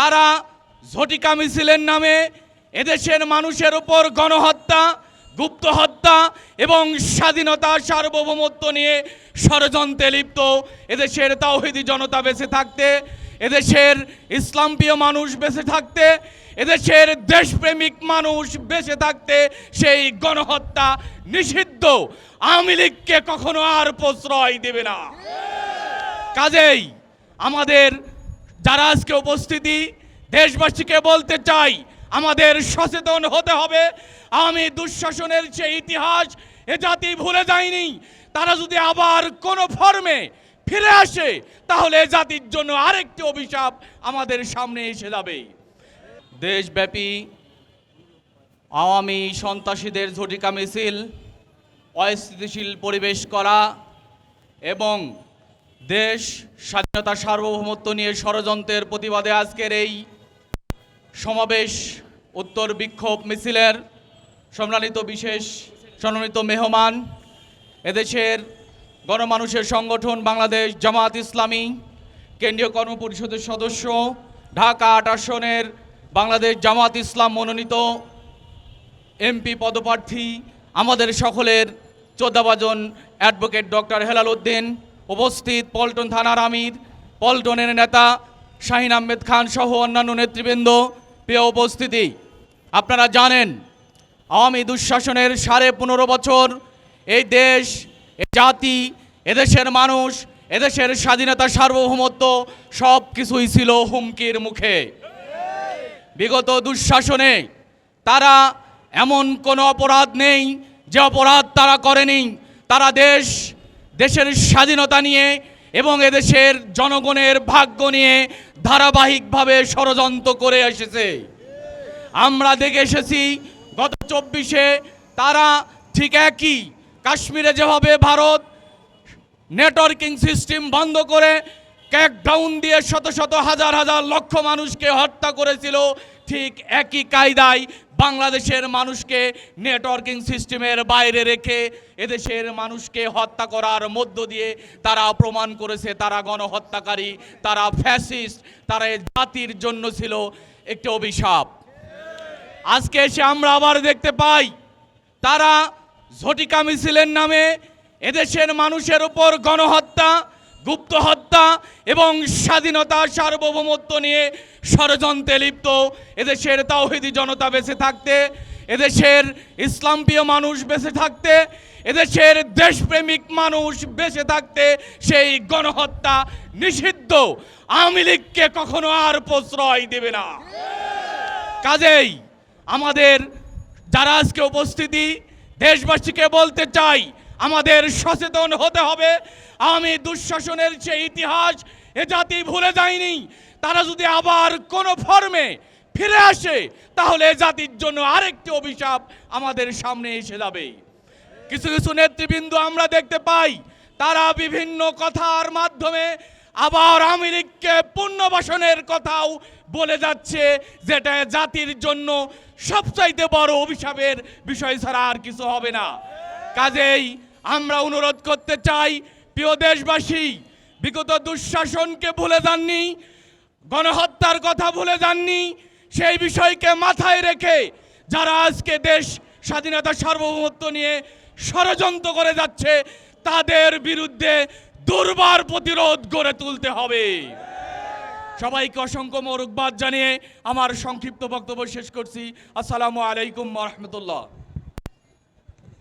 তারা ঝটিকা মিছিলের নামে এদেশের মানুষের উপর গণহত্যা, গুপ্ত হত্যা এবং স্বাধীনতা সার্বভৌমত্ব নিয়ে ষড়যন্ত্রে লিপ্ত এদেশের তাওহিদি জনতা বেঁচে থাকতে, এদেশের ইসলামপ্রিয় মানুষ বেঁচে থাকতে, এদেশের দেশপ্রেমিক মানুষ বেঁচে থাকতে সেই গণহত্যা নিষিদ্ধ। আওয়ামী লীগকে কখনো আর প্রশ্রয় দেবে না। কাজেই আমাদের যারা আজকে উপস্থিতি দেশবাসীকে বলতে চাই, আমাদের সচেতন হতে হবে। আমি দুঃশাসনের যে ইতিহাস এ জাতি ভুলে যায়নি তারা যদি আবার কোনো ফর্মে ফিরে আসে, তাহলে জাতির জন্য আরেকটি অভিশাপ আমাদের সামনে এসে যাবে। দেশব্যাপী আওয়ামী সন্ত্রাসীদের ঝটিকা মিছিল, অস্থিতিশীল পরিবেশ করা এবং দেশ স্বাধীনতা সার্বভৌমত্ব নিয়ে ষড়যন্ত্রের প্রতিবাদে আজকের এই সমাবেশ, উত্তর বিক্ষোভ মিছিলের সম্মানিত বিশেষ সম্মানিত মেহমান, এদেশের গণমানুষের সংগঠন বাংলাদেশ জামাত ইসলামী, কেন্দ্রীয় কর্মপরিষদের সদস্য, ঢাকা আট আসনের বাংলাদেশ জামাত ইসলাম মনোনীত এমপি পদপ্রার্থী, আমাদের সকলের চোদ্দাবাজন অ্যাডভোকেট ডক্টর হেলাল উদ্দিন উপস্থিত পল্টন থানার আমির, পল্টনের নেতা শাহিন আহমেদ খান সহ অন্যান্য নেতৃবৃন্দ, প্রিয় উপস্থিতি, আপনারা জানেন, আওয়ামী দুঃশাসনের সাড়ে পনেরো বছর এই দেশ এই জাতি এদেশের মানুষ এদেশের স্বাধীনতা, সার্বভৌমত্ব সব কিছুই ছিল হুমকির মুখে। বিগত দুঃশাসনে তারা এমন কোনো অপরাধ নেই যে অপরাধ তারা করেনি। তারা দেশ দেশের স্বাধীনতা নিয়ে এবং এদেশের জনগণের ভাগ্য নিয়ে ধারাবাহিকভাবে ষড়যন্ত্র করে এসেছে। আমরা দেখে এসেছি, গত চব্বিশে তারা ঠিক একই, কাশ্মীরে যেভাবে ভারত নেটওয়ার্কিং সিস্টেম বন্ধ করে ক্যাকডাউন দিয়ে শত শত হাজার হাজার লক্ষ মানুষকে হত্যা করেছিল ঠিক একই কায়দায় বাংলাদেশের মানুষকে নেটওয়ার্কিং সিস্টেমের বাইরে রেখে এদেশের মানুষকে হত্যা করার মধ্য দিয়ে তারা প্রমাণ করেছে, তারা গণহত্যাকারী, তারা ফ্যাসিস্ট তারা জাতির জন্য ছিল একটি অভিশাপ। আজকে এসে আমরা আবার দেখতে পাই, তারা ঝটিকা মিছিলের নামে এদেশের মানুষের উপর গণহত্যা গুপ্ত হত্যা এবং স্বাধীনতা, সার্বভৌমত্ব নিয়ে ষড়যন্ত্রে লিপ্ত। এদেশের তাওহিদি জনতা বেঁচে থাকতে, এদেশের ইসলামপ্রিয় মানুষ বেঁচে থাকতে, এদেশের দেশপ্রেমিক মানুষ বেঁচে থাকতে সেই গণহত্যা নিষিদ্ধ। আওয়ামী লীগকে কখনো আর প্রশ্রয় দেবে না। কাজেই আমাদের যারা আজকে উপস্থিতি, দেশবাসীকে বলতে চাই আমাদের সচেতন হতে হবে। আমি দুঃশাসনের যে ইতিহাস এ জাতি ভুলে যায়নি তারা যদি আবার কোনো ফর্মে ফিরে আসে, তাহলে এ জাতির জন্য আরেকটি অভিশাপ আমাদের সামনে এসে যাবে। কিছু কিছু নেতৃবৃন্দ আমরা দেখতে পাই, তারা বিভিন্ন কথার মাধ্যমে আবার আমেরিককে পুনর্বাসনের কথাও বলে যাচ্ছে, যেটা জাতির জন্য সবচাইতে বড় অভিশাপের বিষয় ছাড়া আর কিছু হবে না। কাজেই আমরা অনুরোধ করতে চাই, প্রিয় দেশবাসী, বিগত দুঃশাসনকে ভুলে যাননি, গণহত্যার কথা ভুলে যাননি, সেই বিষয়কে মাথায় রেখে যারা আজকে দেশ স্বাধীনতা সার্বভৌমত্ব নিয়ে ষড়যন্ত্র করে যাচ্ছে, তাদের বিরুদ্ধে দুর্বার প্রতিরোধ গড়ে তুলতে হবে। সবাইকে অসংখ্য মরুকবাদ জানিয়ে আমার সংক্ষিপ্ত বক্তব্য শেষ করছি। আসসালামু আলাইকুম রহমতুল্লাহ।